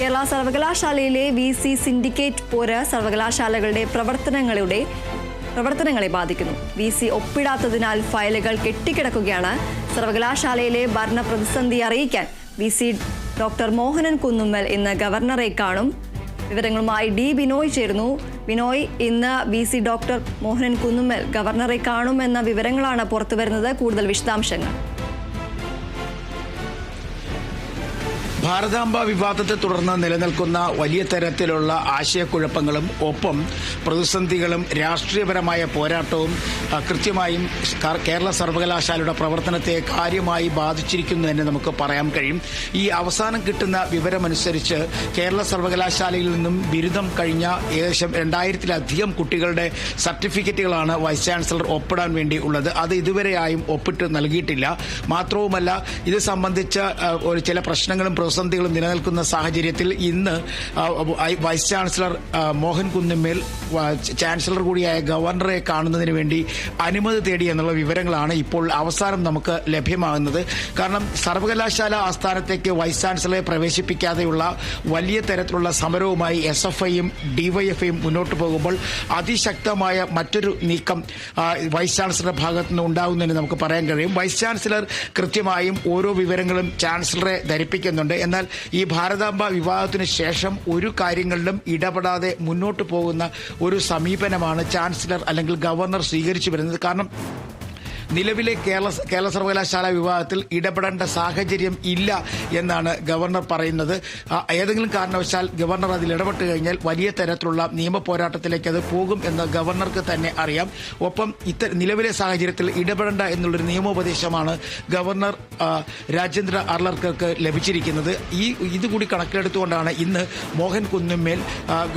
കേരള സർവകലാശാലയിലെ V C syndicate പോര സർവകലാശാലകളുടെ പ്രവർത്തനങ്ങളുടെ പ്രവർത്തനങ്ങളെ ബാധിക്കുന്നു. വി സി ഒപ്പിടാത്തതിനാൽ ഫയലുകൾ കെട്ടിക്കിടക്കുകയാണ്. സർവകലാശാലയിലെ ഭരണ പ്രതിസന്ധി അറിയിക്കാൻ V C doctor Mohanan Kunnummal ഇന്ന് ഗവർണറെ കാണും. വിവരങ്ങളുമായി ഡി ബിനോയ് ചേരുന്നു. ബിനോയ് ഇന്ന് V C doctor Mohanan Kunnummal ഗവർണറെ കാണുമെന്ന വിവരങ്ങളാണ് പുറത്തുവരുന്നത്. കൂടുതൽ വിശദാംശങ്ങൾ. ഭാരതാംബ വിവാദത്തെ തുടർന്ന് നിലനിൽക്കുന്ന വലിയ തരത്തിലുള്ള ആശയക്കുഴപ്പങ്ങളും ഒപ്പം പ്രതിസന്ധികളും രാഷ്ട്രീയപരമായ പോരാട്ടവും കൃത്യമായും കേരള സർവകലാശാലയുടെ പ്രവർത്തനത്തെ കാര്യമായി ബാധിച്ചിരിക്കുന്നു എന്ന് നമുക്ക് പറയാൻ കഴിയും. ഈ അവസാനം കിട്ടുന്ന വിവരമനുസരിച്ച് കേരള സർവകലാശാലയിൽ നിന്നും ബിരുദം കഴിഞ്ഞ ഏകദേശം രണ്ടായിരത്തിലധികം കുട്ടികളുടെ സർട്ടിഫിക്കറ്റുകളാണ് വൈസ് ചാൻസലർ ഒപ്പിടാൻ വേണ്ടി ഉള്ളത്. അത് ഇതുവരെയായും ഒപ്പിട്ട് നൽകിയിട്ടില്ല. മാത്രവുമല്ല ഇത് സംബന്ധിച്ച ഒരു ചില പ്രശ്നങ്ങളും പ്രതിസന്ധികളും നിലനിൽക്കുന്ന സാഹചര്യത്തിൽ ഇന്ന് vice chancellor Mohan Kunnummel chancellor കൂടിയായ ഗവർണറെ കാണുന്നതിന് വേണ്ടി അനുമതി തേടി എന്നുള്ള വിവരങ്ങളാണ് ഇപ്പോൾ അവസാനം നമുക്ക് ലഭ്യമാകുന്നത്. കാരണം സർവകലാശാല ആസ്ഥാനത്തേക്ക് വൈസ് ചാൻസലറെ പ്രവേശിപ്പിക്കാതെയുള്ള വലിയ തരത്തിലുള്ള സമരവുമായി എസ് എഫ് ഐയും ഡിവൈഎഫ്ഐയും മുന്നോട്ട് പോകുമ്പോൾ അതിശക്തമായ മറ്റൊരു നീക്കം വൈസ് ചാൻസലറുടെ ഭാഗത്തു നിന്ന് ഉണ്ടാകുന്നതിന് നമുക്ക് പറയാൻ കഴിയും. വൈസ് ചാൻസലർ കൃത്യമായും ഓരോ വിവരങ്ങളും ചാൻസലറെ ധരിപ്പിക്കുന്നുണ്ട്. എന്നാൽ ഈ ഭാരതാംബ വിവാദത്തിന് ശേഷം ഒരു കാര്യങ്ങളിലും ഇടപെടാതെ മുന്നോട്ട് പോകുന്ന ഒരു സമീപനമാണ് ചാൻസലർ അല്ലെങ്കിൽ ഗവർണർ സ്വീകരിച്ചു വരുന്നത്. കാരണം നിലവിലെ കേരള കേരള സർവകലാശാല വിവാദത്തിൽ ഇടപെടേണ്ട സാഹചര്യം ഇല്ല എന്നാണ് ഗവർണർ പറയുന്നത്. ഏതെങ്കിലും കാരണവശാൽ ഗവർണർ അതിൽ ഇടപെട്ട് കഴിഞ്ഞാൽ വലിയ തരത്തിലുള്ള നിയമ പോരാട്ടത്തിലേക്ക് അത് പോകും എന്ന് ഗവർണർക്ക് തന്നെ അറിയാം. ഒപ്പം ഇത്ത നിലവിലെ സാഹചര്യത്തിൽ ഇടപെടേണ്ട എന്നുള്ളൊരു നിയമോപദേശമാണ് ഗവർണർ രാജേന്ദ്ര അർലർക്കർക്ക് ലഭിച്ചിരിക്കുന്നത്. ഈ ഇതുകൂടി കണക്കിലെടുത്തുകൊണ്ടാണ് ഇന്ന് മോഹൻ കുന്നുമേൽ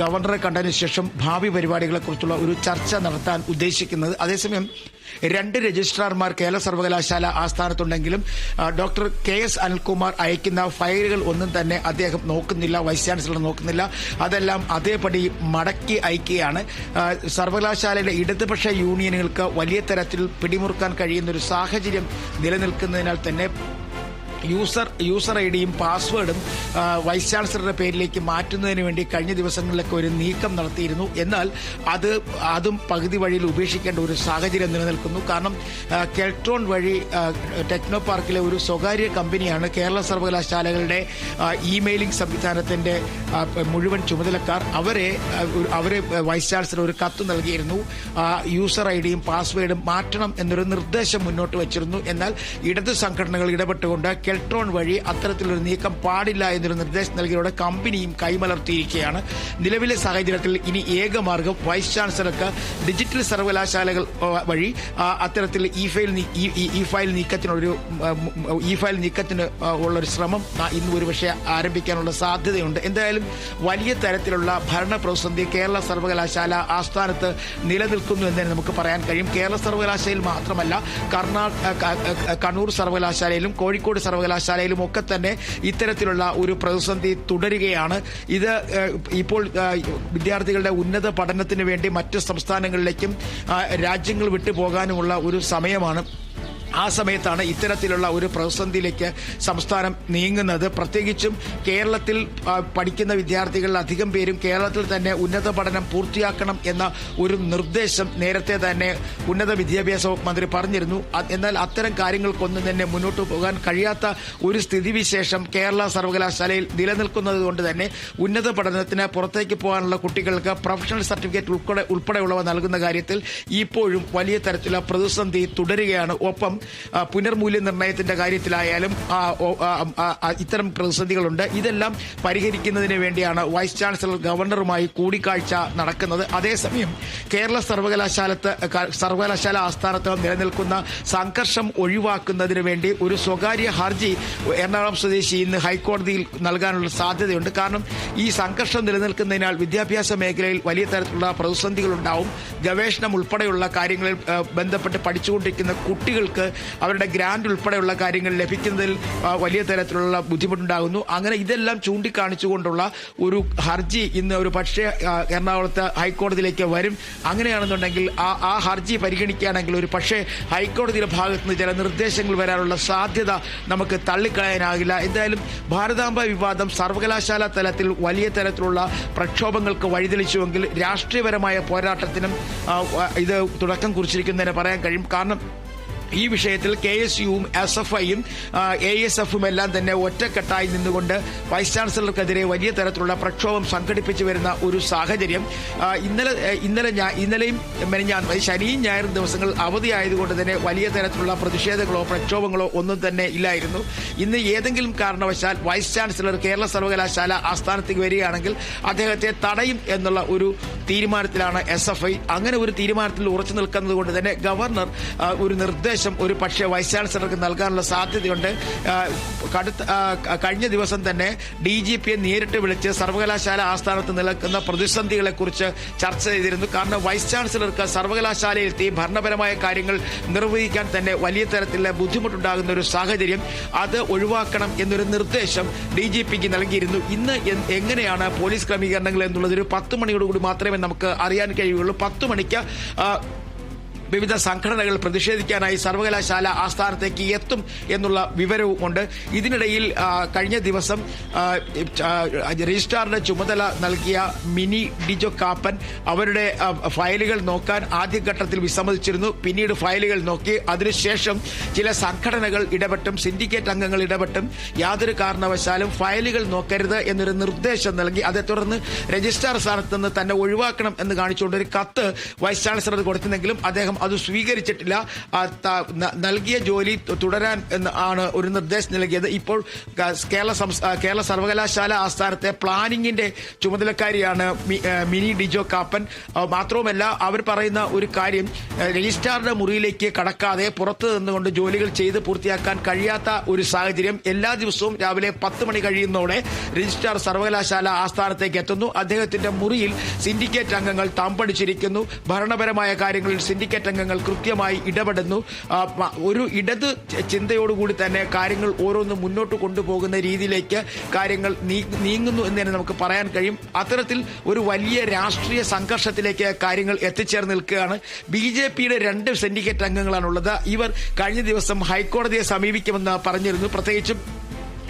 ഗവർണറെ കണ്ടതിന് ശേഷം ഭാവി പരിപാടികളെക്കുറിച്ചുള്ള ഒരു ചർച്ച നടത്താൻ ഉദ്ദേശിക്കുന്നത്. അതേസമയം രണ്ട് രജിസ്ട്രാർമാർ കേരള സർവകലാശാല ആസ്ഥാനത്തുണ്ടെങ്കിലും ഡോക്ടർ കെ എസ് അനിൽകുമാർ അയക്കുന്ന ഫയലുകൾ ഒന്നും തന്നെ അദ്ദേഹം നോക്കുന്നില്ല വൈസ് ചാൻസലർ നോക്കുന്നില്ല. അതെല്ലാം അതേപടി മടക്കി അയക്കുകയാണ്. സർവകലാശാലയുടെ ഇടതുപക്ഷ യൂണിയനുകൾക്ക് വലിയ തരത്തിൽ പിടിമുറുക്കാൻ കഴിയുന്ന ഒരു സാഹചര്യം നിലനിൽക്കുന്നതിനാൽ തന്നെ യൂസർ യൂസർ ഐ ഡിയും പാസ്വേഡും വൈസ് ചാൻസലറുടെ പേരിലേക്ക് മാറ്റുന്നതിന് വേണ്ടി കഴിഞ്ഞ ദിവസങ്ങളിലൊക്കെ ഒരു നീക്കം നടത്തിയിരുന്നു. എന്നാൽ അത് അതും പകുതി വഴിയിൽ ഉപേക്ഷിക്കേണ്ട ഒരു സാഹചര്യം നിലനിൽക്കുന്നു. കാരണം കെൽട്രോൺ വഴി ടെക്നോ പാർക്കിലെ ഒരു സ്വകാര്യ കമ്പനിയാണ് കേരള സർവകലാശാലകളുടെ ഇമെയിലിംഗ് സംവിധാനത്തിന്റെ മുഴുവൻ ചുമതലക്കാർ. അവരെ അവരെ വൈസ് ചാൻസലർ ഒരു കത്ത് നൽകിയിരുന്നു. യൂസർ ഐ ഡിയും പാസ്വേഡും മാറ്റണം എന്നൊരു നിർദ്ദേശം മുന്നോട്ട് വച്ചിരുന്നു. എന്നാൽ ഇടത് സംഘടനകൾ ഇടപെട്ടുകൊണ്ട് കെൽട്രോൺ വഴി അത്തരത്തിലൊരു നീക്കം പാടില്ല എന്നൊരു നിർദ്ദേശം നൽകിയതോടെ കമ്പനിയും കൈമലർത്തിയിരിക്കുകയാണ്. നിലവിലെ സാഹചര്യത്തിൽ ഇനി ഏകമാർഗം വൈസ് ചാൻസലർക്ക് ഡിജിറ്റൽ സർവകലാശാലകൾ വഴി അത്തരത്തിൽ ഇ ഫയൽ ഇ ഫയൽ നീക്കത്തിനൊരു ഇ ഫയൽ നീക്കത്തിന് ഉള്ളൊരു ശ്രമം ഇന്ന് ഒരുപക്ഷെ ആരംഭിക്കാനുള്ള സാധ്യതയുണ്ട്. എന്തായാലും വലിയ തരത്തിലുള്ള ഭരണ പ്രതിസന്ധി കേരള സർവകലാശാല ആസ്ഥാനത്ത് നിലനിൽക്കുന്നു എന്ന് നമുക്ക് പറയാൻ കഴിയും. കേരള സർവകലാശാലയിൽ മാത്രമല്ല കർണാടക കണ്ണൂർ സർവകലാശാലയിലും കോഴിക്കോട് സർവകലാശാലയിലും ഒക്കെ തന്നെ ഇത്തരത്തിലുള്ള ഒരു പ്രതിസന്ധി തുടരുകയാണ്. ഇത് ഇപ്പോൾ വിദ്യാർത്ഥികളുടെ ഉന്നത പഠനത്തിന് വേണ്ടി മറ്റ് സംസ്ഥാനങ്ങളിലേക്കും രാജ്യങ്ങൾ വിട്ടുപോകാനുമുള്ള ഒരു സമയമാണ്. ആ സമയത്താണ് ഇത്തരത്തിലുള്ള ഒരു പ്രതിസന്ധിയിലേക്ക് സംസ്ഥാനം നീങ്ങുന്നത്. പ്രത്യേകിച്ചും കേരളത്തിൽ പഠിക്കുന്ന വിദ്യാർത്ഥികളിൽ അധികം പേരും കേരളത്തിൽ തന്നെ ഉന്നത പഠനം പൂർത്തിയാക്കണം എന്ന ഒരു നിർദ്ദേശം നേരത്തെ തന്നെ ഉന്നത വിദ്യാഭ്യാസ വകുപ്പ് മന്ത്രി പറഞ്ഞിരുന്നു. എന്നാൽ അത്തരം കാര്യങ്ങൾക്കൊന്നും തന്നെ മുന്നോട്ട് പോകാൻ കഴിയാത്ത ഒരു സ്ഥിതിവിശേഷം കേരള സർവകലാശാലയിൽ നിലനിൽക്കുന്നത് കൊണ്ട് തന്നെ ഉന്നത പഠനത്തിന് പുറത്തേക്ക് പോകാനുള്ള കുട്ടികൾക്ക് പ്രൊഫഷണൽ സർട്ടിഫിക്കറ്റ് ഉൾപ്പെടെ ഉൾപ്പെടെയുള്ളവ നൽകുന്ന കാര്യത്തിൽ ഇപ്പോഴും വലിയ തരത്തിലുള്ള പ്രതിസന്ധി തുടരുകയാണ്. ഒപ്പം പുനർമൂല്യനിർണയത്തിന്റെ കാര്യത്തിലായാലും ഇത്തരം പ്രതിസന്ധികളുണ്ട്. ഇതെല്ലാം പരിഹരിക്കുന്നതിന് വേണ്ടിയാണ് വൈസ് ചാൻസലർ ഗവർണറുമായി കൂടിക്കാഴ്ച നടക്കുന്നത്. അതേസമയം കേരള സർവകലാശാലത്ത് സർവകലാശാല ആസ്ഥാനത്ത് നിലനിൽക്കുന്ന സംഘർഷം ഒഴിവാക്കുന്നതിന് വേണ്ടി ഒരു സ്വകാര്യ ഹർജി എറണാകുളം സ്വദേശി ഇന്ന് ഹൈക്കോടതിയിൽ നൽകാനുള്ള സാധ്യതയുണ്ട്. കാരണം ഈ സംഘർഷം നിലനിൽക്കുന്നതിനാൽ വിദ്യാഭ്യാസ മേഖലയിൽ വലിയ തരത്തിലുള്ള പ്രതിസന്ധികളുണ്ടാവും. ഗവേഷണം ഉൾപ്പെടെയുള്ള കാര്യങ്ങളിൽ ബന്ധപ്പെട്ട് പഠിച്ചുകൊണ്ടിരിക്കുന്ന കുട്ടികൾക്ക് അവരുടെ ഗ്രാൻഡ് ഉൾപ്പെടെയുള്ള കാര്യങ്ങൾ ലഭിക്കുന്നതിൽ വലിയ തരത്തിലുള്ള ബുദ്ധിമുട്ടുണ്ടാകുന്നു. അങ്ങനെ ഇതെല്ലാം ചൂണ്ടിക്കാണിച്ചുകൊണ്ടുള്ള ഒരു ഹർജി ഇന്ന് ഒരു പക്ഷേ എറണാകുളത്ത് ഹൈക്കോടതിയിലേക്ക് വരും. അങ്ങനെയാണെന്നുണ്ടെങ്കിൽ ആ ആ ഹർജി പരിഗണിക്കുകയാണെങ്കിൽ ഒരു പക്ഷേ ഹൈക്കോടതിയുടെ ഭാഗത്ത് നിന്ന് ചില നിർദ്ദേശങ്ങൾ വരാനുള്ള സാധ്യത നമുക്ക് തള്ളിക്കളയാനാകില്ല. എന്തായാലും ഭാരതാംബ വിവാദം സർവകലാശാല തലത്തിൽ വലിയ തരത്തിലുള്ള പ്രക്ഷോഭങ്ങൾക്ക് വഴിതെളിച്ചുവെങ്കിൽ രാഷ്ട്രീയപരമായ പോരാട്ടത്തിനും ഇത് തുടക്കം കുറിച്ചിരിക്കുന്നതിന് പറയാൻ കഴിയും. കാരണം ഈ വിഷയത്തിൽ കെ എസ് യുവും എസ് എഫ് ഐയും എ എസ് എഫും എല്ലാം തന്നെ ഒറ്റക്കെട്ടായി നിന്നുകൊണ്ട് വൈസ് ചാൻസലർക്കെതിരെ വലിയ തരത്തിലുള്ള പ്രക്ഷോഭം സംഘടിപ്പിച്ചു വരുന്ന ഒരു സാഹചര്യം. ഇന്നലെ ഇന്നലെ ഇന്നലെയും മെനഞ്ഞാൻ ശനിയും ഞായറും ദിവസങ്ങൾ അവധിയായതുകൊണ്ട് തന്നെ വലിയ തരത്തിലുള്ള പ്രതിഷേധങ്ങളോ പ്രക്ഷോഭങ്ങളോ ഒന്നും തന്നെ ഇല്ലായിരുന്നു. ഇന്ന് ഏതെങ്കിലും കാരണവശാൽ വൈസ് ചാൻസലർ കേരള സർവകലാശാല ആസ്ഥാനത്തേക്ക് വരികയാണെങ്കിൽ അദ്ദേഹത്തെ തടയും എന്നുള്ള ഒരു തീരുമാനത്തിലാണ് എസ് അങ്ങനെ ഒരു തീരുമാനത്തിൽ ഉറച്ചു നിൽക്കുന്നത് കൊണ്ട് തന്നെ ഗവർണർ ഒരു നിർദ്ദേശം ഒരു പക്ഷേ വൈസ് ചാൻസലർക്ക് നൽകാനുള്ള സാധ്യതയുണ്ട്. കടുത്ത കഴിഞ്ഞ ദിവസം തന്നെ ഡി ജി പിയെ നേരിട്ട് വിളിച്ച് സർവകലാശാല ആസ്ഥാനത്ത് നിലനിൽക്കുന്ന പ്രതിസന്ധികളെക്കുറിച്ച് ചർച്ച ചെയ്തിരുന്നു. കാരണം വൈസ് ചാൻസലർക്ക് സർവകലാശാലയിലെത്തി ഭരണപരമായ കാര്യങ്ങൾ നിർവഹിക്കാൻ തന്നെ വലിയ തരത്തിലുള്ള ബുദ്ധിമുട്ടുണ്ടാകുന്ന ഒരു സാഹചര്യം അത് ഒഴിവാക്കണം എന്നൊരു നിർദ്ദേശം ഡി ജി പിക്ക് നൽകിയിരുന്നു. ഇന്ന് എങ്ങനെയാണ് പോലീസ് ക്രമീകരണങ്ങൾ എന്നുള്ളത് ഒരു പത്ത് മണിയോടുകൂടി മാത്രമേ നമുക്ക് അറിയാൻ കഴിയുള്ളൂ. പത്ത് മണിക്ക് വിവിധ സംഘടനകൾ പ്രതിഷേധിക്കാനായി സർവകലാശാല ആസ്ഥാനത്തേക്ക് എത്തും എന്നുള്ള വിവരവും ഉണ്ട്. ഇതിനിടയിൽ കഴിഞ്ഞ ദിവസം രജിസ്ട്രാറിന്റെ ചുമതല നൽകിയ മിനി ഡിജോ കാപ്പൻ അവരുടെ ഫയലുകൾ നോക്കാൻ ആദ്യഘട്ടത്തിൽ വിസമ്മതിച്ചിരുന്നു. പിന്നീട് ഫയലുകൾ നോക്കി. അതിനുശേഷം ചില സംഘടനകൾ ഇടപെട്ടും സിൻഡിക്കേറ്റ് അംഗങ്ങൾ ഇടപെട്ടും. യാതൊരു കാരണവശാലും ഫയലുകൾ നോക്കരുത് എന്നൊരു നിർദ്ദേശം നൽകി. അതേ തുടർന്ന് രജിസ്ട്രാർ സ്ഥാനത്ത് നിന്ന് തന്നെ ഒഴിവാക്കണം എന്ന് കാണിച്ചുകൊണ്ട് ഒരു കത്ത് വൈസ് ചാൻസലർ കൊടുത്തിരുന്നെങ്കിലും അദ്ദേഹം അത് സ്വീകരിച്ചിട്ടില്ല. നൽകിയ ജോലി തുടരാൻ ആണ് ഒരു നിർദ്ദേശം നൽകിയത്. ഇപ്പോൾ കേരള കേരള സർവകലാശാല ആസ്ഥാനത്തെ പ്ലാനിങ്ങിന്റെ ചുമതലക്കാരിയാണ് മിനി ഡിജോ കാപ്പൻ. മാത്രവുമല്ല അവർ പറയുന്ന ഒരു കാര്യം രജിസ്ട്രാറുടെ മുറിയിലേക്ക് കടക്കാതെ പുറത്തു നിന്നുകൊണ്ട് ജോലികൾ ചെയ്ത് പൂർത്തിയാക്കാൻ കഴിയാത്ത ഒരു സാഹചര്യം എല്ലാ ദിവസവും രാവിലെ പത്ത് മണി കഴിയുന്നതോടെ രജിസ്ട്രാർ സർവകലാശാല ആസ്ഥാനത്തേക്ക് എത്തുന്നു. അദ്ദേഹത്തിന്റെ മുറിയിൽ സിൻഡിക്കേറ്റ് അംഗങ്ങൾ തമ്പടിച്ചിരിക്കുന്നു. ഭരണപരമായ കാര്യങ്ങളിൽ സിൻഡിക്കേറ്റ് അംഗങ്ങൾ കൃത്യമായി ഇടപെടുന്നു. ഒരു ഇടത് ചിന്തയോടുകൂടി തന്നെ കാര്യങ്ങൾ ഓരോന്ന് മുന്നോട്ട് കൊണ്ടുപോകുന്ന രീതിയിലേക്ക് കാര്യങ്ങൾ നീങ്ങുന്നു എന്ന് തന്നെ നമുക്ക് പറയാൻ കഴിയും. അത്തരത്തിൽ ഒരു വലിയ രാഷ്ട്രീയ സംഘർഷത്തിലേക്ക് കാര്യങ്ങൾ എത്തിച്ചേർന്ന് നിൽക്കുകയാണ്. ബി ജെ പിയുടെ രണ്ട് സിൻഡിക്കേറ്റ് അംഗങ്ങളാണുള്ളത്. ഇവർ കഴിഞ്ഞ ദിവസം ഹൈക്കോടതിയെ സമീപിക്കുമെന്ന് പറഞ്ഞിരുന്നു. പ്രത്യേകിച്ചും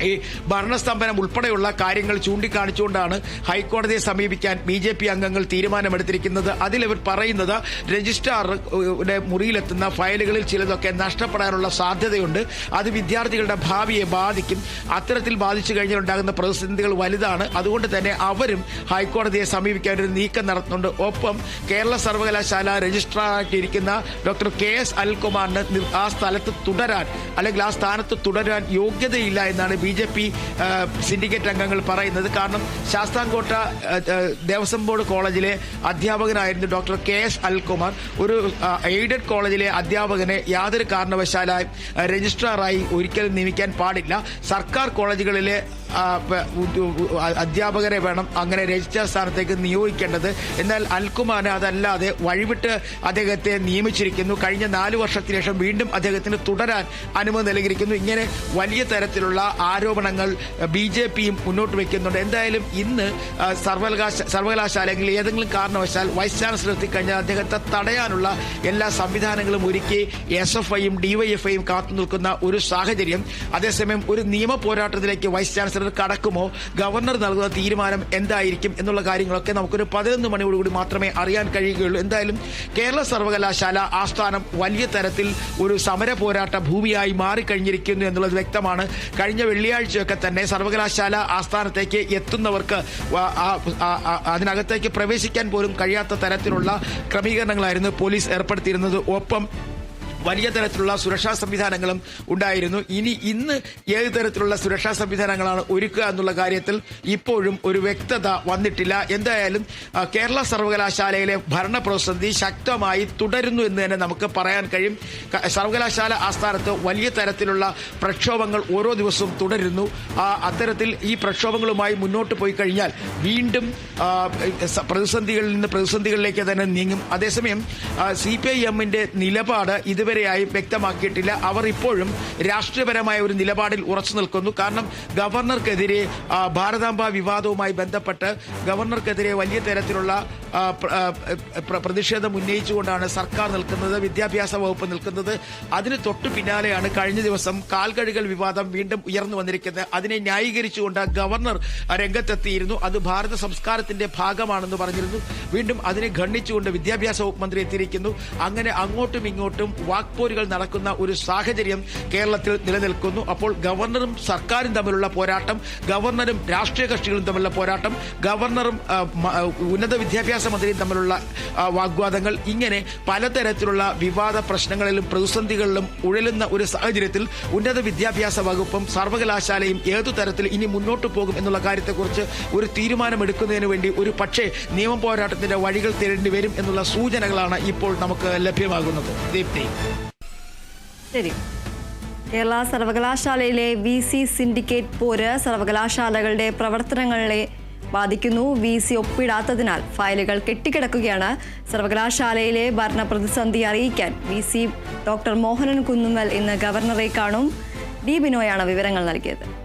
ഈ ഭരണസ്തംഭനം ഉൾപ്പെടെയുള്ള കാര്യങ്ങൾ ചൂണ്ടിക്കാണിച്ചുകൊണ്ടാണ് ഹൈക്കോടതിയെ സമീപിക്കാൻ ബി ജെ പി അംഗങ്ങൾ തീരുമാനമെടുത്തിരിക്കുന്നത്. അതിലവർ പറയുന്നത് രജിസ്ട്രാറുടെ മുറിയിലെത്തുന്ന ഫയലുകളിൽ ചിലതൊക്കെ നഷ്ടപ്പെടാനുള്ള സാധ്യതയുണ്ട്. അത് വിദ്യാർത്ഥികളുടെ ഭാവിയെ ബാധിക്കും. അത്തരത്തിൽ ബാധിച്ചു കഴിഞ്ഞാൽ ഉണ്ടാകുന്ന പ്രതിസന്ധികൾ വലുതാണ്. അതുകൊണ്ട് തന്നെ അവരും ഹൈക്കോടതിയെ സമീപിക്കാൻ ഒരു നീക്കം നടത്തുന്നുണ്ട്. ഒപ്പം കേരള സർവകലാശാല രജിസ്ട്രാറായിട്ടിരിക്കുന്ന ഡോക്ടർ കെ എസ് അൽകുമാറിന് ആ സ്ഥലത്ത് തുടരാൻ അല്ലെങ്കിൽ ആ സ്ഥാനത്ത് തുടരാൻ യോഗ്യതയില്ല എന്നാണ് ബി ജെ പി സിൻഡിക്കേറ്റ് അംഗങ്ങൾ പറയുന്നത്. കാരണം ശാസ്താംകോട്ട ദേവസ്വം ബോർഡ് കോളേജിലെ അധ്യാപകനായിരുന്നു ഡോക്ടർ കെ എസ് അൽകുമാർ. ഒരു എയ്ഡഡ് കോളേജിലെ അധ്യാപകനെ യാതൊരു കാരണവശാലായി രജിസ്ട്രാറായി ഒരിക്കലും നിയമിക്കാൻ പാടില്ല. സർക്കാർ കോളേജുകളിലെ അധ്യാപകരെ വേണം അങ്ങനെ രജിസ്ട്രാർ സ്ഥാനത്തേക്ക് നിയോഗിക്കേണ്ടത്. എന്നാൽ അൽകുമാനെ അതല്ലാതെ വഴിവിട്ട് അദ്ദേഹത്തെ നിയമിച്ചിരിക്കുന്നു. കഴിഞ്ഞ നാല് വർഷത്തിന് ശേഷം വീണ്ടും അദ്ദേഹത്തിന് തുടരാൻ അനുമതി നൽകിയിരിക്കുന്നു. ഇങ്ങനെ വലിയ തരത്തിലുള്ള ആരോപണങ്ങൾ ബി ജെ പിയും മുന്നോട്ട് വയ്ക്കുന്നുണ്ട് എന്തായാലും ഇന്ന് സർവകലാശ സർവകലാശാലയിൽ ഏതെങ്കിലും കാരണവശാൽ വൈസ് ചാൻസലർ എത്തിക്കഴിഞ്ഞാൽ അദ്ദേഹത്തെ തടയാനുള്ള എല്ലാ സംവിധാനങ്ങളും ഒരുക്കി എസ് എഫ് ഐയും ഡിവൈഎഫ്ഐയും കാത്തു നിൽക്കുന്ന ഒരു സാഹചര്യം. അതേസമയം ഒരു നിയമ പോരാട്ടത്തിലേക്ക് വൈസ് ചാൻസലർ കടക്കുമോ? ഗവർണർ നൽകുന്ന തീരുമാനം എന്തായിരിക്കും എന്നുള്ള കാര്യങ്ങളൊക്കെ നമുക്കൊരു പതിനൊന്ന് മണിയോടുകൂടി മാത്രമേ അറിയാൻ കഴിയുകയുള്ളൂ. എന്തായാലും കേരള സർവകലാശാല ആസ്ഥാനം വലിയ തരത്തിൽ ഒരു സമര പോരാട്ട ഭൂമിയായി മാറിക്കഴിഞ്ഞിരിക്കുന്നു എന്നുള്ളത് വ്യക്തമാണ്. കഴിഞ്ഞ വെള്ളിയാഴ്ചയൊക്കെ തന്നെ സർവകലാശാല ആസ്ഥാനത്തേക്ക് എത്തുന്നവർക്ക് അതിനകത്തേക്ക് പ്രവേശിക്കാൻ പോലും കഴിയാത്ത തരത്തിലുള്ള ക്രമീകരണങ്ങളായിരുന്നു പോലീസ് ഏർപ്പെടുത്തിയിരുന്നത്. ഒപ്പം വലിയ തരത്തിലുള്ള സുരക്ഷാ സംവിധാനങ്ങളും ഉണ്ടായിരുന്നു. ഇനി ഇന്ന് ഏത് തരത്തിലുള്ള സുരക്ഷാ സംവിധാനങ്ങളാണ് ഒരുക്കുക എന്നുള്ള കാര്യത്തിൽ ഇപ്പോഴും ഒരു വ്യക്തത വന്നിട്ടില്ല. എന്തായാലും കേരള സർവകലാശാലയിലെ ഭരണ പ്രതിസന്ധി ശക്തമായി തുടരുന്നു എന്ന് തന്നെ നമുക്ക് പറയാൻ കഴിയും. സർവകലാശാല ആസ്ഥാനത്ത് വലിയ തരത്തിലുള്ള പ്രക്ഷോഭങ്ങൾ ഓരോ ദിവസവും തുടരുന്നു. അത്തരത്തിൽ ഈ പ്രക്ഷോഭങ്ങളുമായി മുന്നോട്ട് പോയി കഴിഞ്ഞാൽ വീണ്ടും പ്രതിസന്ധികളിൽ നിന്ന് പ്രതിസന്ധികളിലേക്ക് തന്നെ നീങ്ങും. അതേസമയം സി പി ഐ എമ്മിന്റെ നിലപാട് ഇതുവരെ ഇതുവരെയായും വ്യക്തമാക്കിയിട്ടില്ല. അവർ ഇപ്പോഴും രാഷ്ട്രീയപരമായ ഒരു നിലപാടിൽ ഉറച്ചു നിൽക്കുന്നു. കാരണം ഗവർണർക്കെതിരെ ഭാരതാംബ വിവാദവുമായി ബന്ധപ്പെട്ട് ഗവർണർക്കെതിരെ വലിയ തരത്തിലുള്ള പ്രതിഷേധം ഉന്നയിച്ചുകൊണ്ടാണ് സർക്കാർ നിൽക്കുന്നത് വിദ്യാഭ്യാസ വകുപ്പ് നിൽക്കുന്നത്. അതിന് തൊട്ടു പിന്നാലെയാണ് കഴിഞ്ഞ ദിവസം കാൽകഴുകൽ വിവാദം വീണ്ടും ഉയർന്നു വന്നിരിക്കുന്നത്. അതിനെ ന്യായീകരിച്ചുകൊണ്ട് ഗവർണർ രംഗത്തെത്തിയിരുന്നു. അത് ഭാരത സംസ്കാരത്തിന്റെ ഭാഗമാണെന്ന് പറഞ്ഞിരുന്നു. വീണ്ടും അതിനെ ഖണ്ഡിച്ചുകൊണ്ട് വിദ്യാഭ്യാസ വകുപ്പ് മന്ത്രി എത്തിയിരിക്കുന്നു. അങ്ങനെ അങ്ങോട്ടും ഇങ്ങോട്ടും വാക്പോരുകൾ നടക്കുന്ന ഒരു സാഹചര്യം കേരളത്തിൽ നിലനിൽക്കുന്നു. അപ്പോൾ ഗവർണറും സർക്കാരും തമ്മിലുള്ള പോരാട്ടം ഗവർണറും രാഷ്ട്രീയ കക്ഷികളും തമ്മിലുള്ള പോരാട്ടം ഗവർണറും ഉന്നത വിദ്യാഭ്യാസ മന്ത്രിയും തമ്മിലുള്ള വാഗ്വാദങ്ങൾ ഇങ്ങനെ പലതരത്തിലുള്ള വിവാദ പ്രശ്നങ്ങളിലും പ്രതിസന്ധികളിലും ഉഴലുന്ന ഒരു സാഹചര്യത്തിൽ ഉന്നത വിദ്യാഭ്യാസ വകുപ്പും സർവകലാശാലയും ഏതു തരത്തിൽ ഇനി മുന്നോട്ട് പോകും എന്നുള്ള കാര്യത്തെക്കുറിച്ച് ഒരു തീരുമാനമെടുക്കുന്നതിന് വേണ്ടി ഒരു പക്ഷേ നിയമ പോരാട്ടത്തിന്റെ വഴികൾ തേടേണ്ടി വരും എന്നുള്ള സൂചനകളാണ് ഇപ്പോൾ നമുക്ക് ലഭ്യമാകുന്നത്. ദീപ്തി. ശരി. കേരള സർവകലാശാലയിലെ വി സി സിൻഡിക്കേറ്റ് പോര് സർവകലാശാലകളുടെ പ്രവർത്തനങ്ങളെ ബാധിക്കുന്നു. വി സി ഒപ്പിടാത്തതിനാൽ ഫയലുകൾ കെട്ടിക്കിടക്കുകയാണ്. സർവകലാശാലയിലെ ഭരണ പ്രതിസന്ധി അറിയിക്കാൻ V C doctor Mohanan Kunnummal ഇന്ന് ഗവർണറെ കാണും. ഡി ബിനോയാണ് വിവരങ്ങൾ നൽകിയത്.